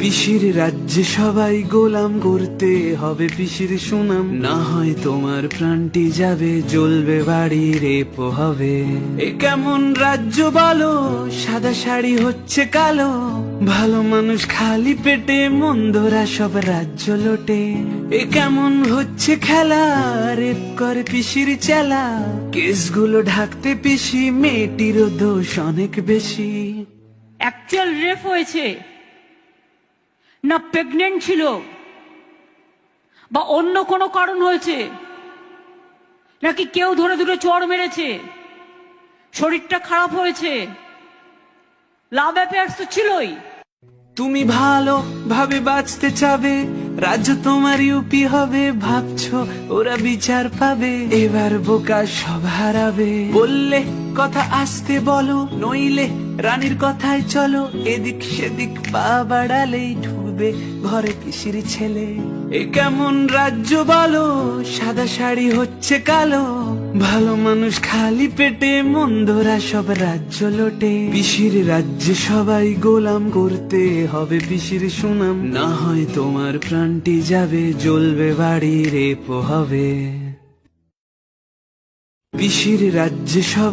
পিসির রাজ্যে সবাই গোলাম করতে হবে পিসির সুনাম। না হয় তোমার প্রাণটি যাবে, জ্বলবে বাড়ি, রেপ হবে। এ কেমন রাজ্য বলো, সাদা শাড়ি হচ্ছে কালো। ভালো মানুষ খালি পেটে, মন্দরা সব রাজ্য লোটে। এ কেমন হচ্ছে খেলা, রেপ করে পিসির চেলা। কেসগুলো ঢাকতে পিসি, মেয়েটিরও দোষ অনেক বেশি। অ্যাকচুয়াল রেপ হয়েছে। না প্রেগনেন্ট ছিল, বা অন্য কোনো কারণ হয়েছে, নাকি কেউ ধরে ধরে চড় মেরেছে, শরীরটা খারাপ হয়েছে লাভ অ্যাফেয়ার্স তো ছিলই। তুমি ভালো ভাবে বাঁচতে চাবে, রাজ্য তোমার ইউপি হবে, ভাবছ ওরা বিচার পাবে, এবার বোকা সব হারাবে। বললে কথা আসতে বলো, নইলে রানীর কথায় চলো, এদিক সেদিক পা বাড়ালেই ঢুকবে ঘরে পিসির ছেলে। এ কেমন রাজ্য বলো, সাদা শাড়ি হচ্ছে কালো, ভালো মানুষ খালি পেটে, মন্দরা সব রাজ্য লোটে। পিসির রাজ্যে সবাই গোলাম করতে হবে পিসির সুনাম। না হয় তোমার প্রাণটি যাবে, জ্বলবে বাড়ি রেপ হবে। পিসির রাজ্যে সব